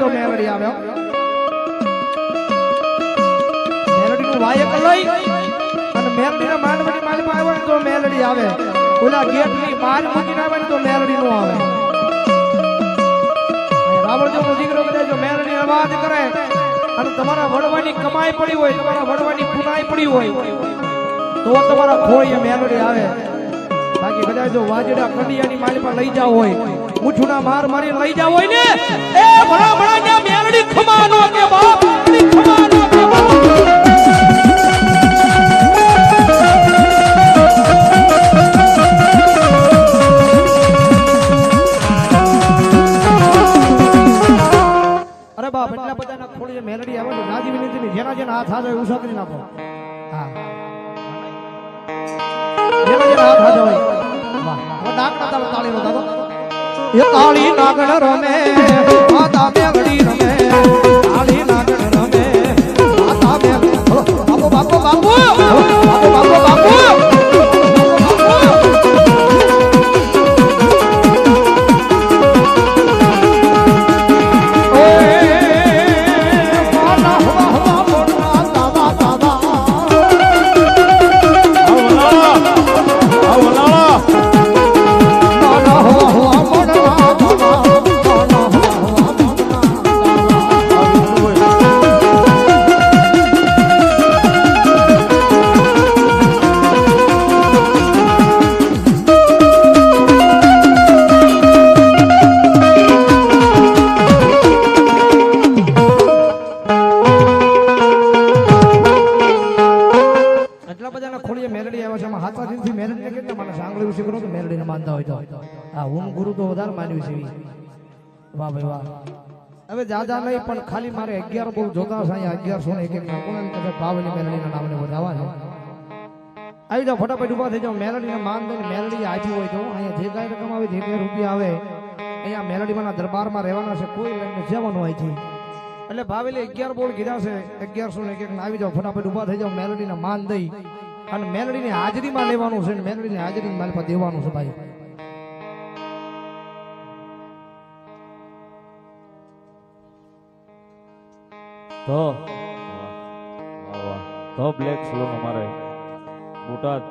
તો મેલડી આવ્યો. મેલડીનું વાયક લઈ અને મેલડીના માંડવાની માલમાં આવે તો મેલડી આવે. ઓલા ગેટની માલ મૂકીને આવે તો મેલડી નું આવે. રાવણ જો દીકરો કરે જો મેલડી અવાજ કરે અને તમારા વડવાની કમાઈ પડી હોય, તમારા વડવાની પુનાઈ પડી હોય, તો તમારા ખોળીએ મેલડી આવે. બાકી કદાચ જો વાજડા કડિયાની માળી પર લઈ જાવ હોય મુઠુના માર મારી લઈ જાવ હોય ને, એ ભણા ભણા મેલડી ખમાનો કે બાપ ખમાનો કે બાપ. બાપ, એટલા બધાના ખોળીએ મેલડી આવે નાજી વિનંતી જેના જેના હાથ હાથ ઉષા નાખો. તાળી નાગણ રમે. માનવી છે. વાહ ભાઈ વાહ. હવે જાજા નહીં, પણ ખાલી મારે અગિયાર બોલ જોતા છે, અહીંયા અગિયારસો ને એક એક ના ભાવની મેલડીના નામને વધાવા છે આવી જાઓ, ફટાફટ ઊભા થઈ જાઓ. મેલડીને માન દઈને મેલડી આજી હોય તો અહીંયા જે કાંઈ રકમ આવે, જે કાંઈ રૂપિયા આવે, અહીંયા મેલડીમાંના દરબારમાં રહેવાના છે, કોઈ લઈને જવાનું અહીંથી એટલે ભાવેલી અગિયાર બોલ કીધા છે, અગિયારસો ને એક એક આવી જાઓ, ફટાફટ ઊભા થઈ જાઓ. મેલડીને માન દઈ અને મેલડીની હાજરીમાં લેવાનું છે મેલડીની હાજરી મારી પાસે દેવાનું છે ભાઈ. તો વાહ, વાહ. તો બ્લેક સલૂન અમારે. બોટાદ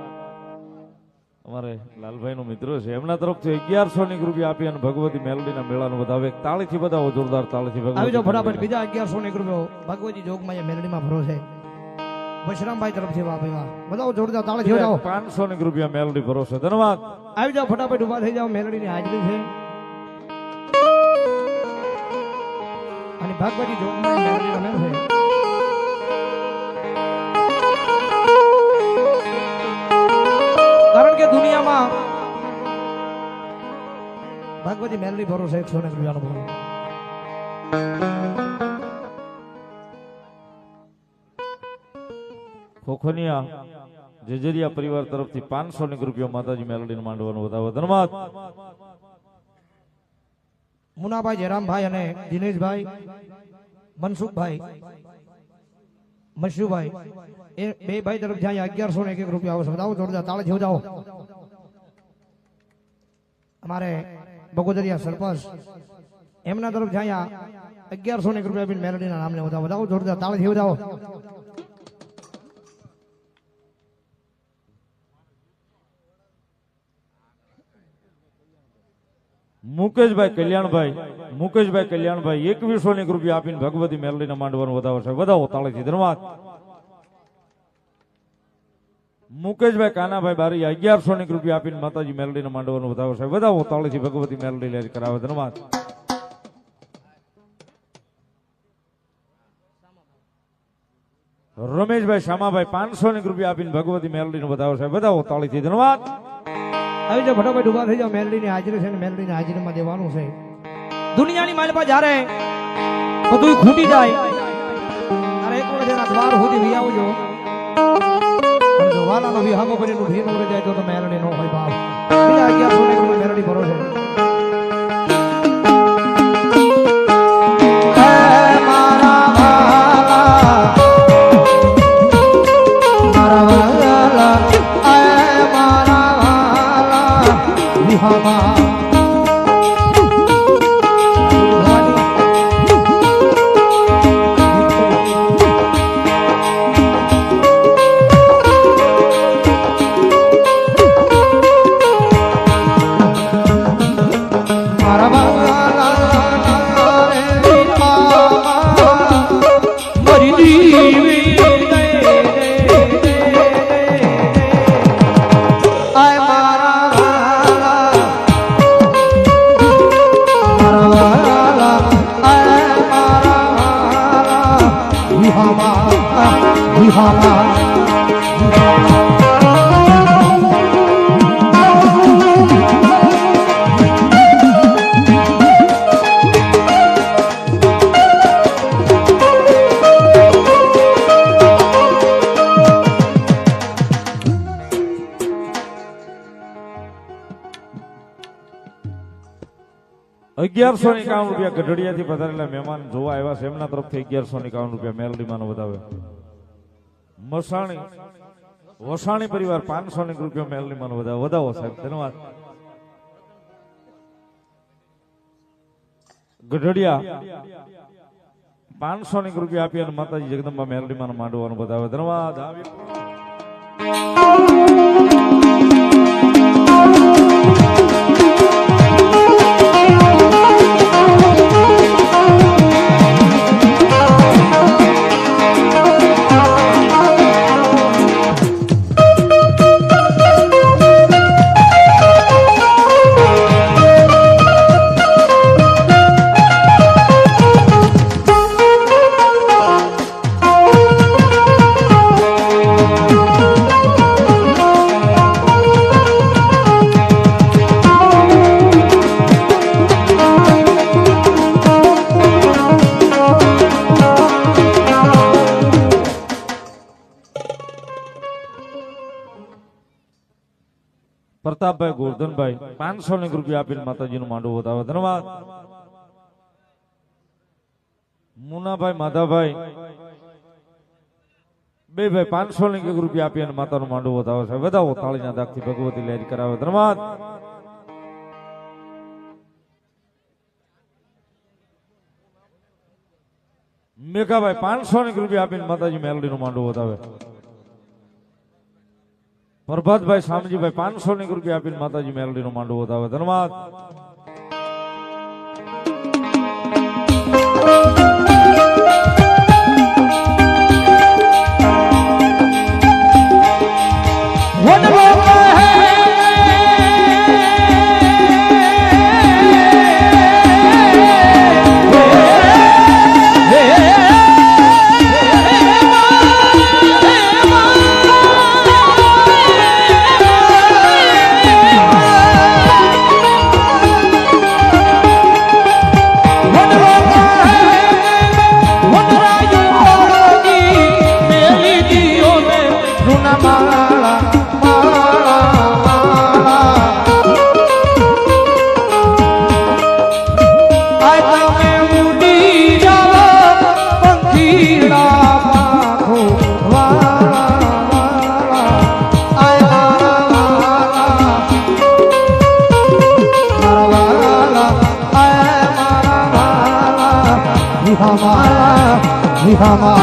અમારે લાલભાઈ નો મિત્ર છે. એમના તરફથી અગિયારસો ની રૂપિયા આપી અને ભગવતી મેલડીના મેળાનો વધાવે તાળીથી બધાવો જોરદાર તાળીથી આવી જાઓ ફટાફટ બીજા અગિયારસો ની રૂપિયો ભગવતી જોગમાં મેલડીમાં ભરો છે. બશરામભાઈ તરફથી વાહ ભાઈ વાહ. બધાઓ જોરદાર તાળે થઈ જાઓ પાંચસો ની રૂપિયા મેલડી ભરોસે. ધન્યવાદ. આવી જાઓ ફટાફટ ઊભા થઈ જાઓ. મેલડીની હાજરી છે. ભગવતી જોગમાં મેલડી રમે છે. કારણ કે દુનિયામાં ભાગવતી મેલડી ભરોસે એકસો ને રૂપિયાનો ભરો ખોખનિયા જેજરિયા પરિવાર તરફથી પાંચસો ની રૂપિયા માતાજી મેલડીને માંડવાનું વધાવો ધન્યવાદ. મુનાભાઈ જયરામભાઈ અને દિનેશભાઈ મનસુખભાઈ મશુભાઈ એ બે ભાઈ તરફ જ્યાં, અગિયારસો ને એક એક રૂપિયા આવશે. બતાવો જોરદાર તાળે જેવું જાઓ. અમારે બગોદરિયા સરપંચ એમના તરફ જ્યાં, અગિયારસો ને એક રૂપિયા મેલડીના નામને વધાવો. બતાવો જોરદાર તાળે જેવું જાઓ. મુકેશભાઈ કલ્યાણભાઈ મુકેશભાઈ કલ્યાણભાઈ એકવીસો ની રૂપિયા આપીને ભગવતી મેલડીને માંડવાનું વધાવો છે. વધાવો તાળીથી, ધન્યવાદ. મુકેશભાઈ કાનાભાઈ બારી અગિયારસો ની રૂપિયા આપીને માતાજી મેલડીને માંડવાનું વધાવો છે. વધાવો તાળીથી, ભગવતી મેલડી લેર કરાવે. ધન્યવાદ. રમેશભાઈ શામાભાઈ પાંચસો ની રૂપિયા આપીને ભગવતી મેલડીને વધાવો છે. વધાવો તાળીથી, ધન્યવાદ. આવી જાઓ ફટાફટ ઊભા થઈ જાઓ, મેલડીની હાજરી છે ને મેલડીની હાજરીમાં દેવાનું છે. દુનિયાની માલપા જ્યારે બધું ખૂટી જાય, ત્યારે એક વખત એના દ્વાર સુધી વી આવજો. વાલાનો વિહામો કરીને ભી નો જાય તો મેલડી નો હોય બીજા અગિયારસો મેલડી ભરો છે. વિહામાં અગિયારસો એકાવન રૂપિયા ગઢડિયાથી પધારેલા મહેમાન જોવા આવ્યા છે. એમના તરફથી અગિયારસો એકાવન રૂપિયા મેલડીમાં વધાવે મસાણી વસાણી પરિવાર પાંચસો ની રૂપિયા મેલડીમાં વધાવે વધાવો સાહેબ, ધન્યવાદ. ગઢડિયા પાંચસો ની રૂપિયા આપી અને માતાજી જગદંબા મેલડીમાં માંડવાનું બતાવે ધન્યવાદ. આવી પ્રતાપભાઈ ગોરધનભાઈ પાંચસો ની રૂપિયા આપીને માતાજીનું માંડવું બતાવે ધન્યવાદ. મુનાભાઈ, માધાભાઈ બે ભાઈ પાંચસો ની એક રૂપિયા આપી અને માતાનું માંડવું બતાવે છે વધાવો, તાળીના દાખથી ભગવતી લહેર કરાવે. ધન્યવાદ. મેઘાભાઈ પાંચસો ની રૂપિયા આપીને માતાજી મેલડીનું માંડવું બતાવે પ્રભાતભાઈ શામજીભાઈ પાંચસો ની રૂપિયા આપીને માતાજી મેલડી નો માંડવો બતાવે ધન્યવાદ. থামা